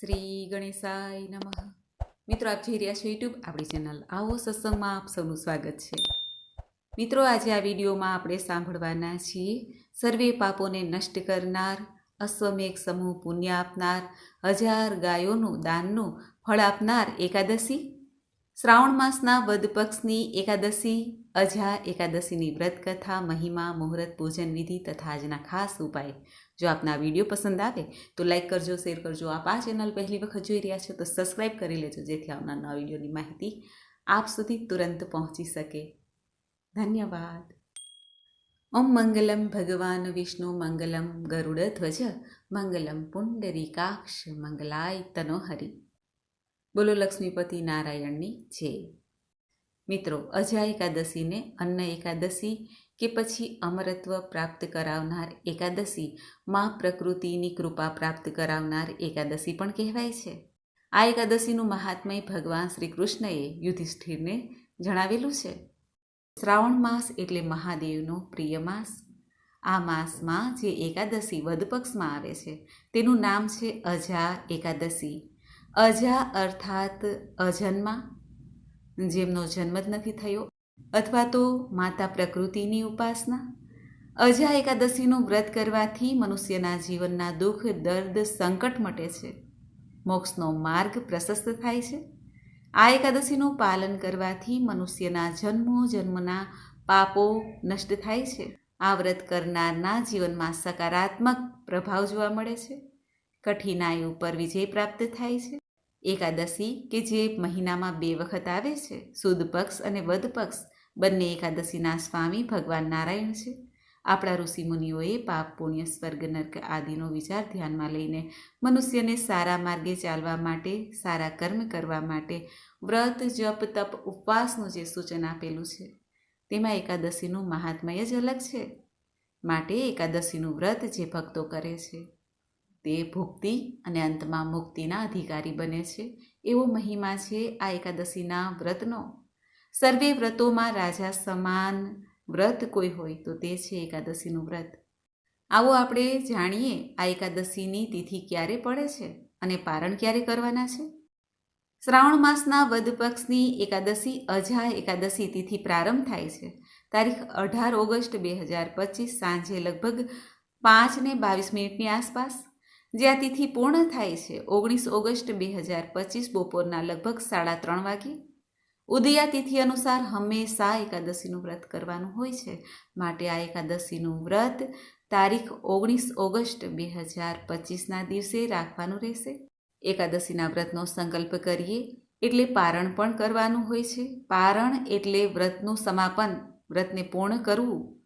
શ્રી ગણેશાય નમઃ. મિત્રો, આપ જોઈ રહ્યા છો યુટ્યુબ આપણી ચેનલ આવો સત્સંગમાં આપ સૌનું સ્વાગત છે. મિત્રો, આજે આ વિડીયોમાં આપણે સાંભળવાના છીએ, સર્વે પાપોને નષ્ટ કરનાર, અશ્વમેઘ સમૂહ પુણ્ય આપનાર, હજાર ગાયોનું દાનનું ફળ આપનાર એકાદશી, શ્રાવણ માસના વદ પક્ષની એકાદશી અજા એકાદશીની વ્રત કથા મહિમા, મુહૂર્ત, પૂજન વિધિ તથા આજના ખાસ ઉપાય. જો આપના આ વીડિયો પસંદ આવે, તો લાઈક કરજો, શેર કરજો. આપ આ ચેનલ પહેલી વખત જોઈ રહ્યા છો તો સબસ્ક્રાઈબ કરી લેજો, જેથી આવનાર નવા વિડીયોની માહિતી આપ સુધી તુરંત પહોંચી શકે. ધન્યવાદ. ઓમ મંગલમ ભગવાન વિષ્ણુ, મંગલમ ગરુડ ધ્વજ, મંગલમ પુંડરીકાક્ષ, મંગલાય તનોહરી. બોલો લક્ષ્મીપતિ નારાયણની જય. મિત્રો અજા એકાદશીને અન્ન એકાદશી કે પછી અમરત્વ પ્રાપ્ત કરાવનાર એકાદશી માં પ્રકૃતિની કૃપા પ્રાપ્ત કરાવનાર એકાદશી પણ કહેવાય છે. આ એકાદશીનું મહાત્મય ભગવાન શ્રી કૃષ્ણએ યુધિષ્ઠિરને જણાવેલું છે. શ્રાવણ માસ એટલે મહાદેવનો પ્રિય માસ. આ માસમાં જે એકાદશી વધપક્ષમાં આવે છે, તેનું નામ છે અજા એકાદશી. અજા અર્થાત અજન્મા. જેમનો જન્મ જ નથી થયો અથવા તો માતા પ્રકૃતિની ઉપાસના. અજા એકાદશીનું વ્રત કરવાથી મનુષ્યના જીવનના દુઃખ, દર્દ, સંકટ મટે છે. મોક્ષનો માર્ગ પ્રશસ્ત થાય છે. આ એકાદશીનું પાલન કરવાથી મનુષ્યના જન્મો, જન્મના પાપો નષ્ટ થાય છે. આ વ્રત કરનારના જીવનમાં સકારાત્મક પ્રભાવ જોવા મળે છે. કઠિનાઈ ઉપર વિજય પ્રાપ્ત થાય છે. એકાદશી કે જે મહિનામાં બે વખત આવે છે, સુદ પક્ષ અને વધ પક્ષ, બંને એકાદશીના સ્વામી ભગવાન નારાયણ છે. આપણા ઋષિમુનિઓએ પાપ, પુણ્ય, સ્વર્ગ, નર્ક આદિનો વિચાર ધ્યાનમાં લઈને મનુષ્યને સારા માર્ગે ચાલવા માટે, સારા કર્મ કરવા માટે વ્રત, જપ, તપ, ઉપવાસનું જે સૂચન આપેલું છે, તેમાં એકાદશીનું મહાત્મય જ અલગ છે. માટે એકાદશીનું વ્રત જે ભક્તો કરે છે. તે ભુક્તિ અને અંતમાં મુક્તિના અધિકારી બને છે. એવો મહિમા છે આ એકાદશીના વ્રતનો. સર્વે વ્રતોમાં રાજા સમાન વ્રત કોઈ હોય તો તે છે એકાદશીનું વ્રત. આવો આપણે જાણીએ આ એકાદશીની તિથિ ક્યારે પડે છે અને પારણ ક્યારે કરવાના છે? શ્રાવણ માસના વદ પક્ષની એકાદશી અજા એકાદશી તિથિ પ્રારંભ થાય છે. તારીખ અઢાર ઓગસ્ટ બે હજાર પચીસ સાંજે લગભગ પાંચ ને બાવીસ મિનિટની આસપાસ. જે આ તિથિ પૂર્ણ થાય છે, ઓગણીસ ઓગસ્ટ બે હજાર પચીસ બપોરના લગભગ સાડા ત્રણ વાગે. ઉદયા તિથિ અનુસાર હંમેશા એકાદશીનું વ્રત કરવાનું હોય છે. માટે આ એકાદશીનું વ્રત તારીખ ઓગણીસ ઓગસ્ટ બે હજાર પચીસના દિવસે રાખવાનું રહેશે. એકાદશીના વ્રતનો સંકલ્પ કરીએ એટલે પારણ પણ કરવાનું હોય છે. પારણ એટલે વ્રતનું સમાપન, વ્રતને પૂર્ણ કરવું.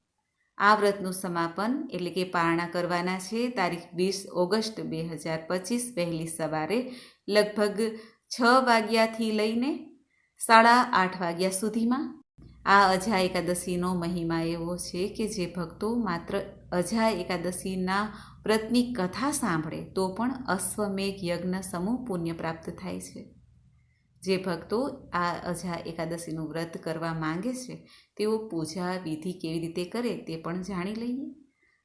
આ વ્રતનું સમાપન એટલે કે પારણા કરવાના છે તારીખ વીસ ઓગસ્ટ બે હજાર પચીસ વહેલી સવારે લગભગ છ વાગ્યાથી લઈને સાડા આઠ વાગ્યા સુધીમાં. આ અજા એકાદશીનો મહિમા એવો છે કે જે ભક્તો માત્ર અજા એકાદશીના વ્રતની કથા સાંભળે તો પણ અશ્વમેઘ યજ્ઞ સમૂહ પુણ્ય પ્રાપ્ત થાય છે. જે ભક્તો આ અજા એકાદશીનું વ્રત કરવા માંગે છે, તેઓ પૂજા વિધિ કેવી રીતે કરે તે પણ જાણી લઈએ.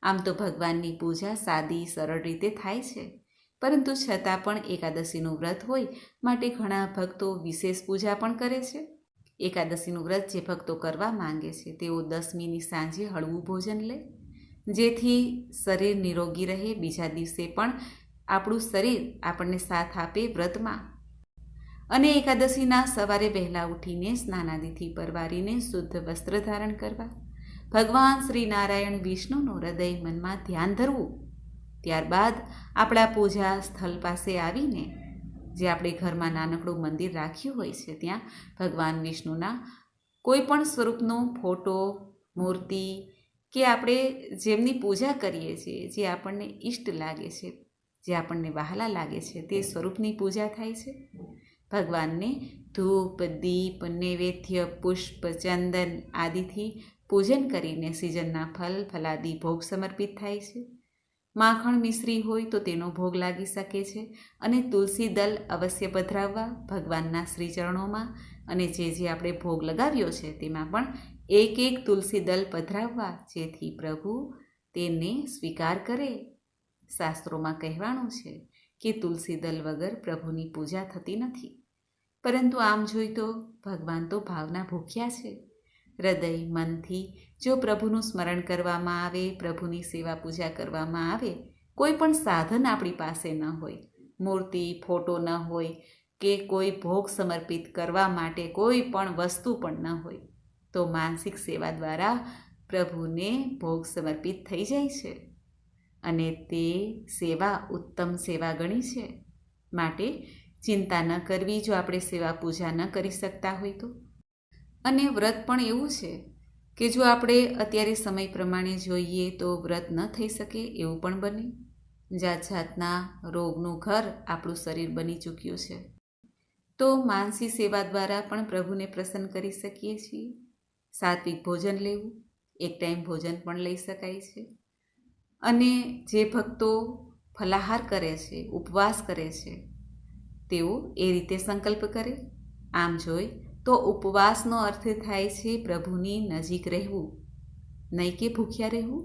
આમ તો ભગવાનની પૂજા સાદી, સરળ રીતે થાય છે. પરંતુ છતાં પણ એકાદશીનું વ્રત હોય માટે ઘણા ભક્તો વિશેષ પૂજા પણ કરે છે. એકાદશીનું વ્રત જે ભક્તો કરવા માંગે છે, તેઓ દસમીની સાંજે હળવું ભોજન લે. જેથી શરીર નિરોગી રહે, બીજા દિવસે પણ આપણું શરીર આપણને સાથ આપે વ્રતમાં. અને એકાદશીના સવારે વહેલા ઉઠીને સ્નાનાદિથી પરવારીને શુદ્ધ વસ્ત્ર ધારણ કરવા. ભગવાન શ્રી નારાયણ વિષ્ણુનું હૃદય મનમાં ધ્યાન ધરવું. ત્યારબાદ આપણા પૂજા સ્થળ પાસે આવીને, જે આપણે ઘરમાં નાનકડું મંદિર રાખ્યું હોય છે, ત્યાં ભગવાન વિષ્ણુના કોઈ પણ સ્વરૂપનો ફોટો, મૂર્તિ કે આપણે જેમની પૂજા કરીએ છીએ, જે આપણને ઈષ્ટ લાગે છે, જે આપણને વહાલા લાગે છે, તે સ્વરૂપની પૂજા થાય છે. ભગવાનને ધૂપ, દીપ, નૈવેદ્ય, પુષ્પ, ચંદન આદિથી પૂજન કરીને સિઝનના ફલ, ફલાદી ભોગ સમર્પિત થાય છે. માખણ મિશ્રી હોય તો તેનો ભોગ લાગી શકે છે અને તુલસી દલ અવશ્ય પધરાવવા ભગવાનના શ્રીચરણોમાં અને જે જે આપણે ભોગ લગાવ્યો છે તેમાં પણ એક એક તુલસી દલ પધરાવવા જેથી પ્રભુ તેને સ્વીકાર કરે. શાસ્ત્રોમાં કહેવાનું છે કે તુલસી દલ વગર પ્રભુની પૂજા થતી નથી. પરંતુ આમ જોઈ તો ભગવાન તો ભાવના ભૂખ્યા છે. હૃદય, મનથી જો પ્રભુનું સ્મરણ કરવામાં આવે, પ્રભુની સેવા પૂજા કરવામાં આવે, કોઈ પણ સાધન આપણી પાસે ન હોય, મૂર્તિ, ફોટો ન હોય કે કોઈ ભોગ સમર્પિત કરવા માટે કોઈ પણ વસ્તુ પણ ન હોય, તો માનસિક સેવા દ્વારા પ્રભુને ભોગ સમર્પિત થઈ જાય છે. અને તે સેવા ઉત્તમ સેવા ગણી છે. માટે ચિંતા ન કરવી જો આપણે સેવા પૂજા ન કરી શકતા હોય તો. અને વ્રત પણ એવું છે કે જો આપણે અત્યારે સમય પ્રમાણે જોઈએ તો વ્રત ન થઈ શકે એવું પણ બને. જાત જાતના રોગનું ઘર આપણું શરીર બની ચૂક્યું છે. તો માનસી સેવા દ્વારા પણ પ્રભુને પ્રસન્ન કરી શકીએ છીએ. સાત્વિક ભોજન લેવું, એક ટાઈમ ભોજન પણ લઈ શકાય છે. અને જે ભક્તો ફલાહાર કરે છે, ઉપવાસ કરે છે, તેઓ એ રીતે સંકલ્પ કરે. આમ જોઈ તો ઉપવાસનો અર્થ થાય છે પ્રભુની નજીક રહેવું, નહીં કે ભૂખ્યા રહેવું.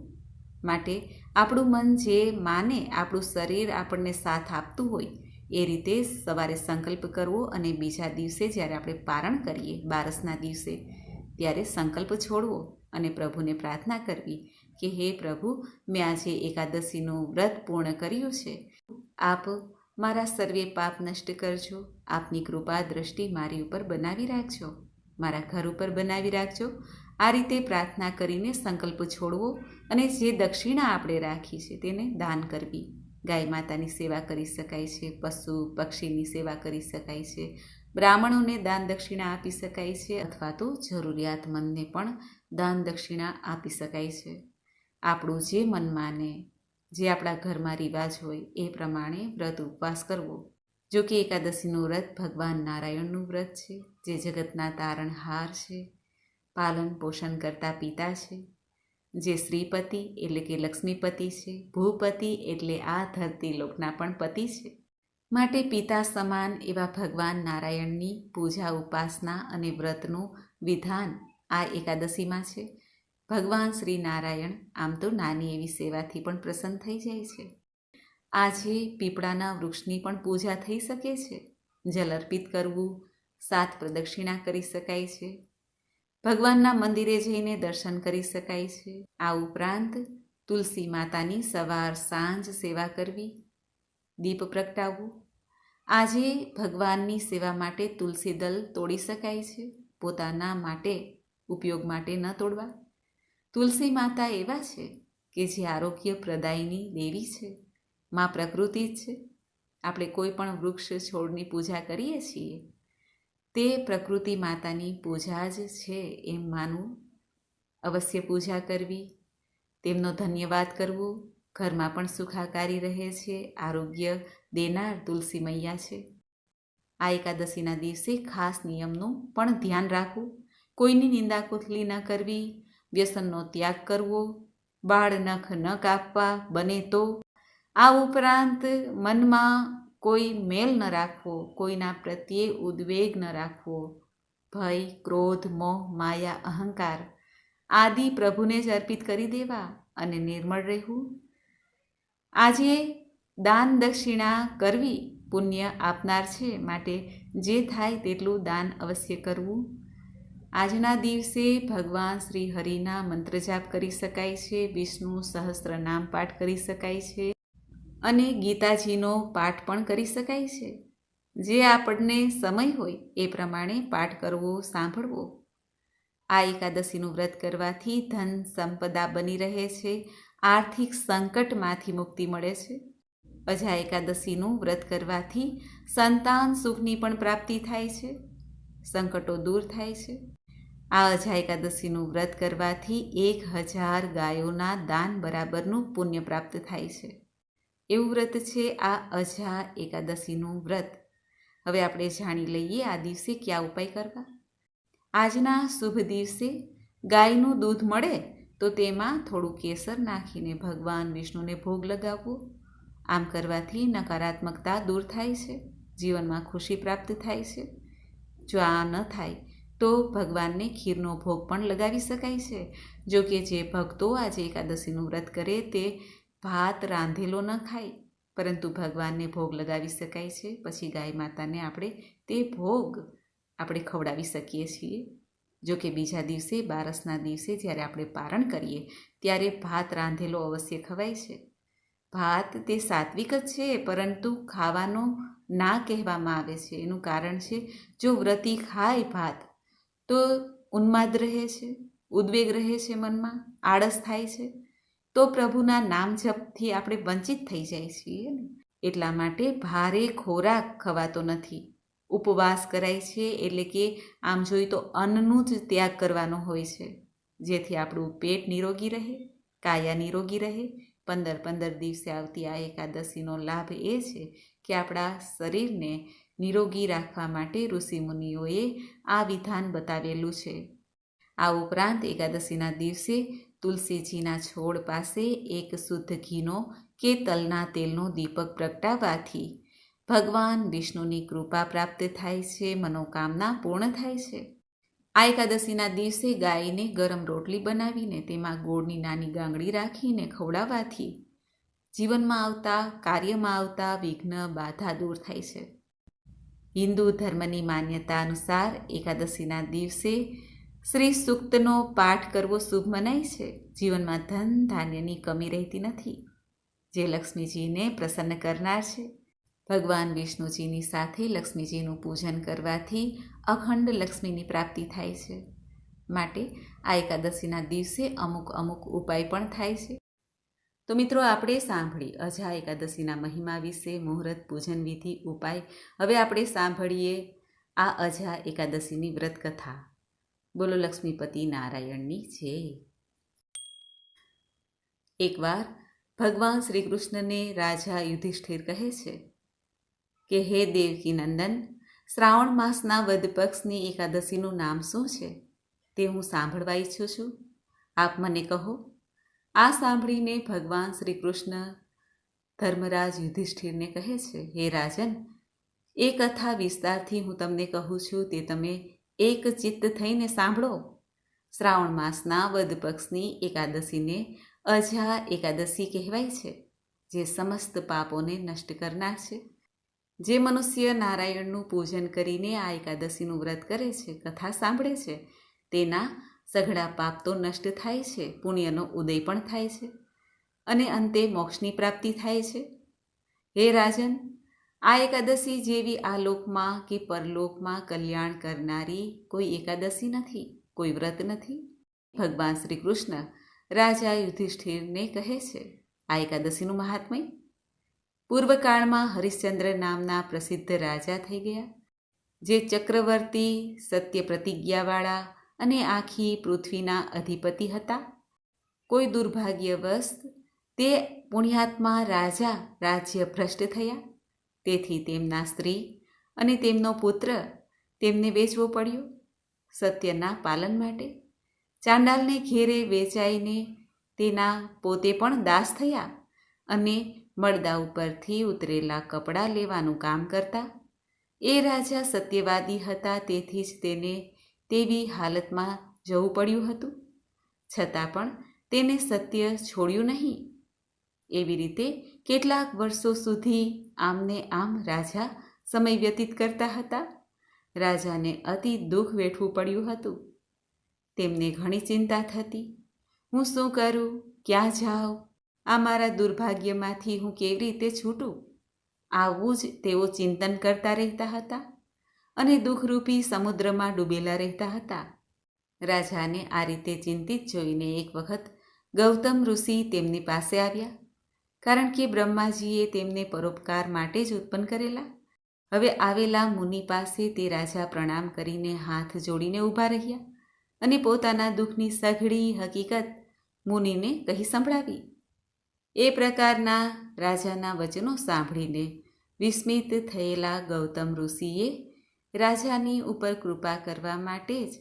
માટે આપણું મન જે માને, આપણું શરીર આપણને સાથ આપતું હોય, એ રીતે સવારે સંકલ્પ કરવો અને બીજા દિવસે જ્યારે આપણે પારણ કરીએ, બારસના દિવસે, ત્યારે સંકલ્પ છોડવો. અને પ્રભુને પ્રાર્થના કરવી કે હે પ્રભુ, મેં આજે એકાદશીનું વ્રત પૂર્ણ કર્યું છે. આપ મારા સર્વે પાપ નષ્ટ કરજો. આપની કૃપા દ્રષ્ટિ મારી ઉપર બનાવી રાખજો. મારા ઘર ઉપર બનાવી રાખજો. આ રીતે પ્રાર્થના કરીને સંકલ્પ છોડવો અને જે દક્ષિણા આપણે રાખી છે તેને દાન કરવી. ગાય માતાની સેવા કરી શકાય છે, પશુ પક્ષીની સેવા કરી શકાય છે, બ્રાહ્મણોને દાન દક્ષિણા આપી શકાય છે અથવા તો જરૂરિયાતમંદને પણ દાન દક્ષિણા આપી શકાય છે. આપણું જે મન માને, જે આપણા ઘરમાં રિવાજ હોય, એ પ્રમાણે વ્રત ઉપવાસ કરવો. જો કે એકાદશીનું વ્રત ભગવાન નારાયણનું વ્રત છે, જે જગતના તારણહાર છે, પાલન પોષણ કરતા પિતા છે, જે શ્રીપતિ એટલે કે લક્ષ્મીપતિ છે, ભૂપતિ એટલે આ ધરતી લોકના પણ પતિ છે. માટે પિતા સમાન એવા ભગવાન નારાયણની પૂજા ઉપાસના અને વ્રતનું વિધાન આ એકાદશીમાં છે. ભગવાન શ્રી નારાયણ આમ તો નાની એવી સેવાથી પણ પ્રસન્ન થઈ જાય છે. આજે પીપળાના વૃક્ષની પણ પૂજા થઈ શકે છે. જલ અર્પિત કરવું, સાત પ્રદક્ષિણા કરી શકાય છે. ભગવાનના મંદિરે જઈને દર્શન કરી શકાય છે. આ ઉપરાંત તુલસી માતાની સવાર સાંજ સેવા કરવી, દીપ પ્રગટાવવું. આજે ભગવાનની સેવા માટે તુલસી દલ તોડી શકાય છે. પોતાના માટે ઉપયોગ માટે ન તોડવા? તુલસી માતા એવા છે કે જે આરોગ્ય પ્રદાયની દેવી છે, માં પ્રકૃતિ જ છે. આપણે કોઈ પણ વૃક્ષ છોડની પૂજા કરીએ છીએ, તે પ્રકૃતિ માતાની પૂજા જ છે એમ માનવું. અવશ્ય પૂજા કરવી, તેમનો ધન્યવાદ કરવો, ઘરમાં પણ સુખાકારી રહે છે, આરોગ્ય દેનાર તુલસી મૈયા છે. આ એકાદશીના દિવસે ખાસ નિયમનું પણ ધ્યાન રાખવું. કોઈની નિંદા કુથલી ન કરવી, વ્યસનનો ત્યાગ કરવો, બાળ નખ ન કાપવા બને તો. આ ઉપરાંત મનમાં કોઈ મેલ ન રાખવો, કોઈના પ્રત્યે ઉદ્વેગ ન રાખવો. ભય, ક્રોધ, મોહ, માયા, અહંકાર આદિ પ્રભુને જ અર્પિત કરી દેવા અને નિર્મળ રહેવું. આજે દાન દક્ષિણા કરવી પુણ્ય આપનાર છે માટે જે થાય તેટલું દાન અવશ્ય કરવું. આજના દિવસે ભગવાન શ્રી હરિના મંત્ર જાપ કરી શકાય છે, વિષ્ણુ સહસ્ત્ર નામ પાઠ કરી શકાય છે અને ગીતાજીનો પાઠ પણ કરી શકાય છે. જે આપણને સમય હોય એ પ્રમાણે પાઠ કરવો, સાંભળવો. આ એકાદશીનું વ્રત કરવાથી ધન સંપદા બની રહે છે, આર્થિક સંકટમાંથી મુક્તિ મળે છે. અજા એકાદશીનું વ્રત કરવાથી સંતાન સુખની પણ પ્રાપ્તિ થાય છે, સંકટો દૂર થાય છે. આ અજા એકાદશીનું વ્રત કરવાથી એક હજાર ગાયોના દાન બરાબરનું પુણ્ય પ્રાપ્ત થાય છે. એવું વ્રત છે આ અજા એકાદશીનું વ્રત. હવે આપણે જાણી લઈએ આ દિવસે કયા ઉપાય કરવા. આજના શુભ દિવસે ગાયનું દૂધ મળે તો તેમાં થોડું કેસર નાખીને ભગવાન વિષ્ણુને ભોગ લગાવવો. આમ કરવાથી નકારાત્મકતા દૂર થાય છે, જીવનમાં ખુશી પ્રાપ્ત થાય છે. જો આ ન થાય તો ભગવાનને ખીરનો ભોગ પણ લગાવી શકાય છે. જો કે જે ભક્તો આજે એકાદશીનું વ્રત કરે તે ભાત રાંધેલો ન ખાય. પરંતુ ભગવાનને ભોગ લગાવી શકાય છે. પછી ગાય માતાને આપણે તે ભોગ આપણે ખવડાવી શકીએ છીએ. જો કે બીજા દિવસે, બારસના દિવસે જ્યારે આપણે પારણ કરીએ, ત્યારે ભાત રાંધેલો અવશ્ય ખવાય છે. ભાત તે સાત્વિક જ છે, પરંતુ ખાવાનો ના કહેવામાં આવે છે. એનું કારણ છે, જો વ્રતિ ખાય ભાત તો ઉન્માદ રહે છે, ઉદ્વેગ રહે છે મનમાં, આળસ થાય છે. તો પ્રભુના નામ જપથી આપણે વંચિત થઈ જાય છીએ એટલા માટે ભારે ખોરાક ખવાતો નથી. ઉપવાસ કરાય છે એટલે કે આમ જોઈએ તો અન્નનું જ ત્યાગ કરવાનો હોય છે. જેથી આપણું પેટ નિરોગી રહે, કાયા નિરોગી રહે. પંદર પંદર દિવસે આવતી આ એકાદશીનો લાભ એ છે કે આપણા શરીરને નિરોગી રાખવા માટે ઋષિમુનિઓએ આ વિધાન બતાવેલું છે. આ ઉપરાંત એકાદશીના દિવસે તુલસીજીના છોડ પાસે એક શુદ્ધ ઘીનો કે તલના તેલનો દીપક પ્રગટાવવાથી ભગવાન વિષ્ણુની કૃપા પ્રાપ્ત થાય છે, મનોકામના પૂર્ણ થાય છે. આ એકાદશીના દિવસે ગાયને ગરમ રોટલી બનાવીને તેમાં ગોળની નાની ગાંગડી રાખીને ખવડાવવાથી જીવનમાં આવતા, કાર્યમાં આવતા વિઘ્ન બાધા દૂર થાય છે. હિન્દુ ધર્મની માન્યતા અનુસાર એકાદશીના દિવસે શ્રી સૂક્તનો પાઠ કરવો શુભ મનાય છે. જીવનમાં ધન ધાન્યની કમી રહેતી નથી. જે લક્ષ્મીજીને પ્રસન્ન કરનાર છે. ભગવાન વિષ્ણુજીની સાથે લક્ષ્મીજીનું પૂજન કરવાથી અખંડ લક્ષ્મીની પ્રાપ્તિ થાય છે. માટે આ એકાદશીના દિવસે અમુક અમુક ઉપાય પણ થાય છે. તો મિત્રો, આપણે સાંભળી અજા એકાદશીના મહિમા વિશે, મુહૂર્ત, પૂજન વિધિ, ઉપાય. હવે આપણે સાંભળીએ આ અજા એકાદશીની વ્રત કથા બોલો લક્ષ્મીપતિ નારાયણની છે એકવાર ભગવાન શ્રી કૃષ્ણને રાજા યુધિષ્ઠિર કહે છે કે, હે દેવકી નંદન શ્રાવણ માસના વદ પક્ષની એકાદશીનું નામ શું છે? તે હું સાંભળવા ઈચ્છું છું. આપ મને કહો. આ સાંભળીને ભગવાન શ્રી કૃષ્ણ ધર્મરાજ યુધિષ્ઠિરને કહે છે, હે રાજન, એ કથા વિસ્તારથી હું તમને કહું છું, તે તમે એક ચિત્ત થઈને સાંભળો. શ્રાવણ માસના વદ પક્ષની એકાદશીને અજા એકાદશી કહેવાય છે, જે સમસ્ત પાપોને નષ્ટ કરનાર છે. જે મનુષ્ય નારાયણનું પૂજન કરીને આ એકાદશીનું વ્રત કરે છે, કથા સાંભળે છે, તેના સઘળા પાપ તો નષ્ટ થાય છે, પુણ્યનો ઉદય પણ થાય છે. અને અંતે મોક્ષની પ્રાપ્તિ થાય છે. હે રાજન, આ એકાદશી જેવી આ લોકમાં કે પરલોકમાં કલ્યાણ કરનારી કોઈ એકાદશી નથી, કોઈ વ્રત નથી? ભગવાન શ્રી કૃષ્ણ રાજા યુધિષ્ઠિરને કહે છે, આ એકાદશીનું મહાત્મય? પૂર્વકાળમાં હરિશ્ચંદ્ર નામના પ્રસિદ્ધ રાજા થઈ ગયા, જે ચક્રવર્તી સત્ય પ્રતિજ્ઞાવાળા અને આખી પૃથ્વીના અધિપતિ હતા. કોઈ દુર્ભાગ્યવશ તે પુણ્યાત્મા રાજા રાજ્ય ભ્રષ્ટ થયા. તેથી તેમના સ્ત્રી અને તેમનો પુત્ર તેમને વેચવો પડ્યો સત્યના પાલન માટે. ચાંડાલને ઘેરે વેચાઈને તેના પોતે પણ દાસ થયા અને મળદા ઉપરથી ઉતરેલા કપડાં લેવાનું કામ કરતા. એ રાજા સત્યવાદી હતા તેથી જ તેને તેવી હાલતમાં જવું પડ્યું હતું. છતાં પણ તેને સત્ય છોડ્યું નહીં. એવી રીતે કેટલાક વર્ષો સુધી આમને આમ રાજા સમય વ્યતીત કરતા હતા. રાજાને અતિ દુઃખ વેઠવું પડ્યું હતું. તેમને ઘણી ચિંતા થતી. હું શું કરું? ક્યાં જાઉં? આ મારા દુર્ભાગ્યમાંથી હું કેવી રીતે છૂટું? આવું જ તેઓ ચિંતન કરતા રહેતા હતા. અને દુઃખરૂપી સમુદ્રમાં ડૂબેલા રહેતા હતા. રાજાને આ રીતે ચિંતિત જોઈને એક વખત ગૌતમ ઋષિ તેમની પાસે આવ્યા. કારણ કે બ્રહ્માજીએ તેમને પરોપકાર માટે જ ઉત્પન્ન કરેલા. હવે આવેલા મુનિ પાસે તે રાજા પ્રણામ કરીને હાથ જોડીને ઊભા રહ્યા અને પોતાના દુઃખની સઘળી હકીકત મુનિને કહી સંભળાવી. એ પ્રકારના રાજાના વચનો સાંભળીને વિસ્મિત થયેલા ગૌતમ ઋષિએ રાજાની ઉપર કૃપા કરવા માટે જ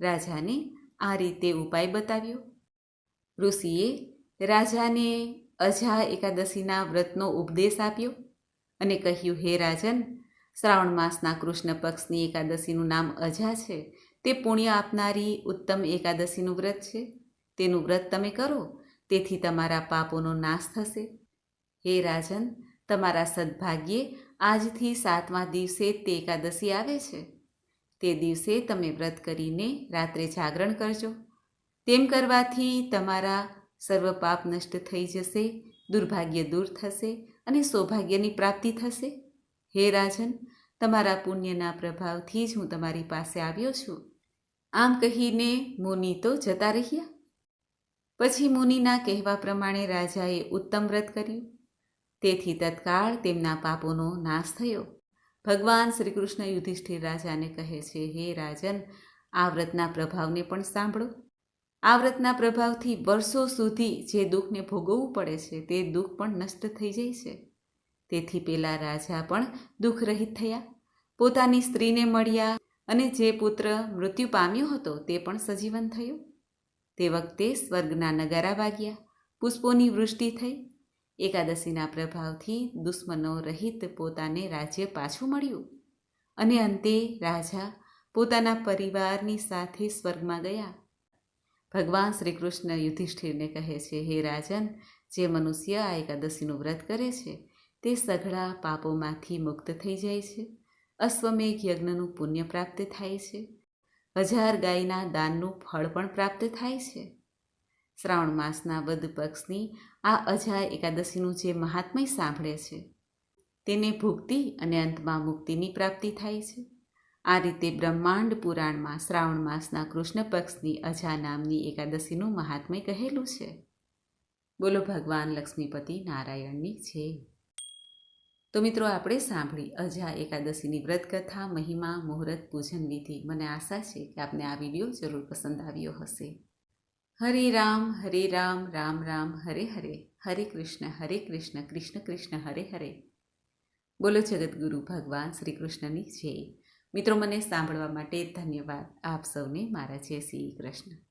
રાજાને આ રીતે ઉપાય બતાવ્યો. ઋષિએ રાજાને અજા એકાદશીના વ્રતનો ઉપદેશ આપ્યો અને કહ્યું, હે રાજન, શ્રાવણ માસના કૃષ્ણ પક્ષની એકાદશીનું નામ અજા છે. તે પુણ્ય આપનારી ઉત્તમ એકાદશીનું વ્રત છે. તેનું વ્રત તમે કરો, તેથી તમારા પાપોનો નાશ થશે. હે રાજન, તમારા સદભાગ્યે આજથી સાતમા દિવસે તે એકાદશી આવે છે. તે દિવસે તમે વ્રત કરીને રાત્રે જાગરણ કરજો. તેમ કરવાથી તમારા સર્વ પાપ નષ્ટ થઈ જશે, દુર્ભાગ્ય દૂર થશે અને સૌભાગ્યની પ્રાપ્તિ થશે. હે રાજન, તમારા પુણ્યના પ્રભાવથી જ હું તમારી પાસે આવ્યો છું. આમ કહીને મુનિ તો જતા રહ્યા. પછી મુનિના કહેવા પ્રમાણે રાજાએ ઉત્તમ વ્રત કર્યું. તેથી તત્કાળ તેમના પાપોનો નાશ થયો. ભગવાન શ્રી કૃષ્ણ યુધિષ્ઠિર રાજાને કહે છે, હે રાજન, આ વ્રતના પ્રભાવને પણ સાંભળો. આ વ્રતના પ્રભાવથી વર્ષો સુધી જે દુઃખને ભોગવવું પડે છે, તે દુઃખ પણ નષ્ટ થઈ જાય છે. તેથી પેલા રાજા પણ દુઃખ રહિત થયા. પોતાની સ્ત્રીને મળ્યા અને જે પુત્ર મૃત્યુ પામ્યો હતો, તે પણ સજીવન થયો. તે વખતે સ્વર્ગના નગારા વાગ્યા. પુષ્પોની વૃષ્ટિ થઈ. એકાદશીના પ્રભાવથી દુશ્મનો રહિત પોતાને રાજ્ય પાછું મળ્યું. અને અંતે રાજા પોતાના પરિવારની સાથે સ્વર્ગમાં ગયા. ભગવાન શ્રી કૃષ્ણ યુધિષ્ઠિરને કહે છે, હે રાજન, જે મનુષ્ય આ એકાદશીનું વ્રત કરે છે, તે સઘળા પાપોમાંથી મુક્ત થઈ જાય છે. અશ્વમેઘ યજ્ઞનું પુણ્ય પ્રાપ્ત થાય છે. હજાર ગાયના દાનનું ફળ પણ પ્રાપ્ત થાય છે. શ્રાવણ માસના વધ પક્ષની આ અજા એકાદશીનું જે મહાત્મય સાંભળે છે, તેને ભુક્તિ અને અંતમાં મુક્તિની પ્રાપ્તિ થાય છે. આ રીતે બ્રહ્માંડ પુરાણમાં શ્રાવણ માસના કૃષ્ણ પક્ષની અજા નામની એકાદશીનું મહાત્મય કહેલું છે. બોલો ભગવાન લક્ષ્મીપતિ નારાયણની છે તો મિત્રો, આપણે સાંભળી અજા એકાદશીની વ્રતકથા, મહિમા, મુહૂર્ત, પૂજન વિધિ. મને આશા છે કે આપને આ વીડિયો જરૂર પસંદ આવ્યો હશે. હરે રામ હરે રામ રામ રામ, હરે હરે. હરે કૃષ્ણ હરે કૃષ્ણ કૃષ્ણ કૃષ્ણ, હરે હરે. બોલો જગદગુરુ ભગવાન શ્રી કૃષ્ણની જય. મિત્રો, મને સાંભળવા માટે ધન્યવાદ. આપ સૌને મારા જય શ્રી કૃષ્ણ.